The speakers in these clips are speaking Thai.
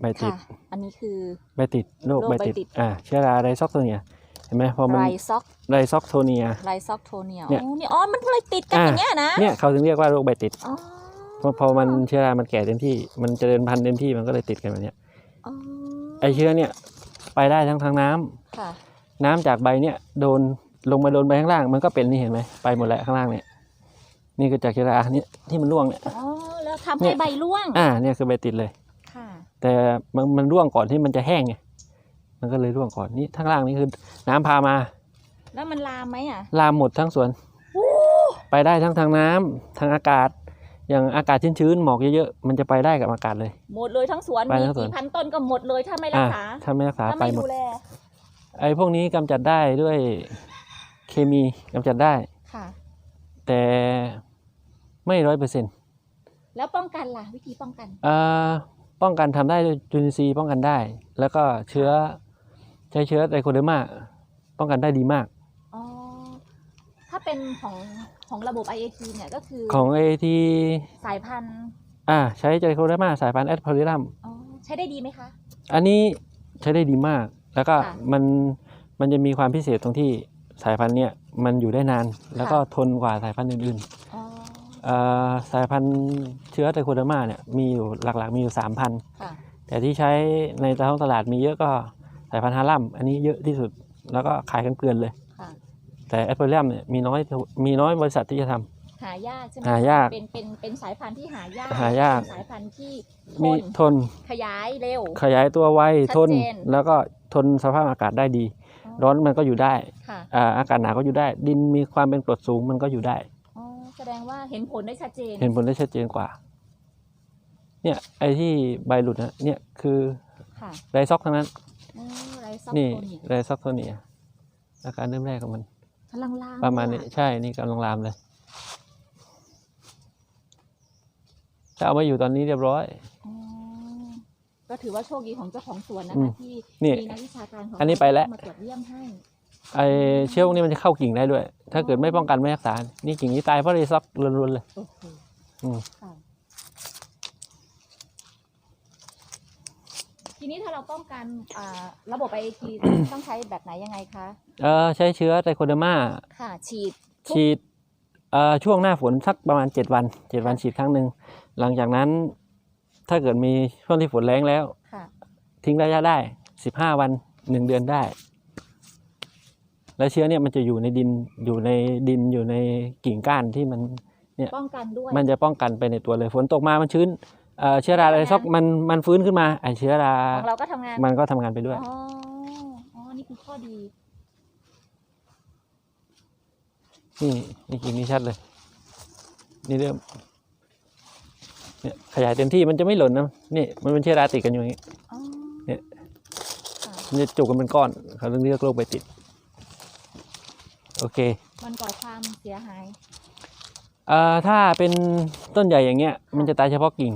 ใบติด ค่ะอันนี้คือ ใบติดโรคโรคใบใบติดติด อ่าเชื้อราไรซอกโทเนียเห็นไหมพอมันไรซอกไรซอกโทเนีย ไรซอกโทเนียเนี่ย โอ้นี่อ๋อ มันเลยติดกันอ่าอย่างเงี้ยนะเนี่ยเขาถึงเรียกว่าโรคใบติดอ๋อเพราะพอมันเชื้อรามันแก่เต็มที่ มันเจริญพันธุ์เต็มที่มันก็เลยติดกันแบบเนี้ยอ๋อไอเชื้อเนี่ยไปได้ทั้งทางน้ำค่ะน้ำจากใบเนี่ยโดนลงมาโดนใบข้างล่าง มันก็เป็นนี่เห็นไหมไปหมดแล้วข้างล่างเนี่ยนี่ก็จากเชื้อราเนี่ยที่มันร่วงเนี่ย อ๋อแล้วทำเนี่ให้ย ใบร่วง อ่าเนี่ยคือใบติดเลยค่ะ แต่มันมันร่วงก่อนที่มันจะแห้งไงมันก็เลยร่วงก่อนนี่ข้างล่างนี่คือ น้ำพามา แล้วมันลามไหมอะ ลามหมดทั้งสวนไปได้ทั้งทางน้ำทางอากาศ อย่างอากาศชื้นๆหมอกเยอะๆมันจะไปได้กับอากาศเลย หมดเลยทั้งสวนไปมีทั้งสวนกี่พันต้นก็หมดเลยถ้าไม่รัอ่ากษาถ้าไม่รักษาถ้าไปไม่หมดดูแลไอ้พวกนี้กำจัดได้ด้วยเคมีกำจัดได้ค่ะ แต่ไม่ร้อยเปอร์เซ็นต์แล้วป้องกันล่ะ วิธีป้องกันอ่า ป้องกันทำได้ด้วยจุลินทรีย์ป้องกันได้ แล้วก็เชื้อใช้เชื้อไตโคเดอร์มาป้องกันได้ดีมากอ๋อถ้าเป็นของของระบบ IAT เนี่ยก็คือของไอทีสายพันธุ์อ่าใช้ไตโคเดอร์มาสายพันธุ์แอดพอลิรัมอ๋อใช้ได้ดีไหมคะ อันนี้ใช้ได้ดีมาก แล้วก็ค่ะมันมันจะมีความพิเศษตรงที่สายพันธุ์เนี่ยมันอยู่ได้นาน แล้วก็ค่ะทนกว่าสายพันธุ์อื่นอ๋อๆเอ่อ สายพันธุ์เชื้อไตโคเดอร์มาเนี่ยมีอยู่หลักๆ มีอยู่สามพันค่ะแต่ที่ใช้ในท้องตลาดมีเยอะก็สายพันธุ์ฮาลัมอันนี้เยอะที่สุดแล้วก็ขายกันเกลือนเลยค่ะแต่แอดพอลิรัมเนี่ยมีน้อยมีน้อยบริษัทที่จะทำหายากใช่ไหมหายากเป็นเป็นเป็นสายพันธุ์ที่หายากหายากเป็นสายพันธุ์ที่ทมีนทนขยายเร็ว ขยายตัวไวชัดทนเจนแล้วก็ทนสภาพอากาศได้ดีอ๋อร้อนมันก็อยู่ได้ค่ะอ่าอากาศหนาวก็อยู่ได้ ดินมีความเป็นกรดสูงมันก็อยู่ได้อ๋อ แสดงว่าเห็นผลได้ชัดเจน เห็นผลได้ชัดเจนกว่า เนี่ย ไอ้ที่ใบหลุดนะเนี่ยคือค่ะไรซอกทั้งนั้นอ๋อไรซอกนี่โทเนียไรซอกโทเนียอาการเริ่มแรกของมัน กำลังลามประมาณนี้เลยอใช่ นี่กำลังลามเลยถ้าเอามาอยู่ตอนนี้เรียบร้อย อ๋อก็ถือว่าโชคดีของเจ้าของสวนนะอืคะมที่นี่มีนักวิชาการของอันนี้ไปแล้ว มาตรวจเยี่ยมให้ ไอ้เชื้อพวกนี้มันจะเข้ากิ่งได้ด้วย ถ้าเกิดไม่ป้องกันไม่รักษา นี่กิ่งนี้ตายเพราะไรซอกล้วนๆเลยโอ้โหอืมค่ะทีนี้ถ้าเราป้องกันอ่าระบบไอที ต้องใช้แบบไหนยังไงคะ เออใช้เชื้อไตโคเดอร์มาค่ะฉีดฉีดเอ่อช่วงหน้าฝนสักประมาณ 7 วัน 7 วันฉีดครั้งหนึ่งหลังจากนั้นถ้าเกิดมีช่วงที่ฝนแรงแล้ว ค่ะ ทิ้งระยะได้ 15 วัน 1 เดือนได้ แล้วเชื้อเนี่ยมันจะอยู่ในดินอยู่ในดินอยู่ในกิ่งก้านที่มันป้องกันด้วยมันจะป้องกันไปในตัวเลยฝนตกมามันชื้นเอ่อเชื้อราอะไรซอกมันมันฟื้นขึ้นมาไอเชื้อราของเราก็ทำงานมันก็ทำงานไปด้วยอ๋ออ๋อนี่คือข้อดีนี่นี่กิ่งนี้ชัดเลย นี่เริ่มเนี่ยขยายเต็มที่มันจะไม่หล่นนะนี่มันเป็นเชื้อราติดกันอยู่อย่างนี้อ๋อเนี่ยค่ะมันจะจุกกันเป็นก้อนเขาเรียกโรคใบติด โอเค มันก่อความเสียหายเอ่อถ้าเป็นต้นใหญ่อย่างเงี้ย มันจะตายเฉพาะกิ่ง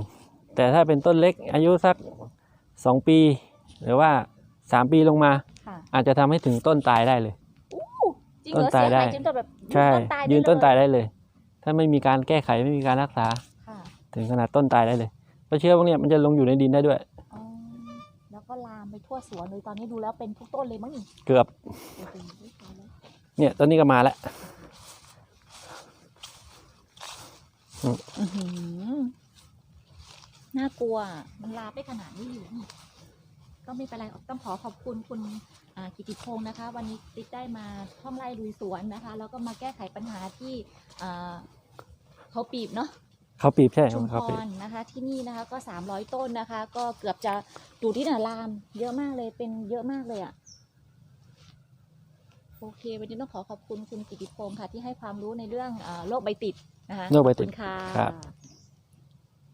แต่ถ้าเป็นต้นเล็กอายุสักสองปี หรือว่าสามปีลงมา ค่ะอาจจะทำให้ถึงต้นตายได้เลยจริงเหรต้อนตายเสียได้ หายจนแบบใช่ ยืยืนนต้ต้นนตาตายยได้ได้เลย ถ้าไม่มีการแก้ไขไม่มีการรักษา ค่ะถึงขนาดต้นตายได้เลยเพราะเชื้อพวกเนี้ยมันจะลงอยู่ในดินได้ด้วย อ๋อแล้วก็ลามไปทั่วสวนเลยตอนนี้ดูแล้วเป็นทุกต้นเลยมั้งนี่เกือบ โอ้โหตายแล้ว เนี่ยต้นนี้ก็มาแล้วอื้อหือน่ากลัว มันลามไปขนาดนี้อยู่นี่ก็ไม่เป็นไรต้องขอขอบคุณคุณอ่ากิติพงศ์นะคะ วันนี้ติ๊กได้มาท่องไร่ลุยสวนนะคะ แล้วก็มาแก้ไขปัญหาที่อ่าเขาปีบเนาะเขาปีบใช่ชุมพเขาปีบรนะคะ ที่นี่นะคะก็ 300 ต้นนะคะ ก็เกือบจะดูที่หนาลาม เยอะมากเลยเป็นเยอะมากเลยอะ่ะ โอเค วันนี้ต้องขอขอบคุณคุณกิติพงศ์ค่ะที่ให้ความรู้ในเรื่องอาโรคใบติดนะคะโรคใบติดขอบคุณค่ะครับ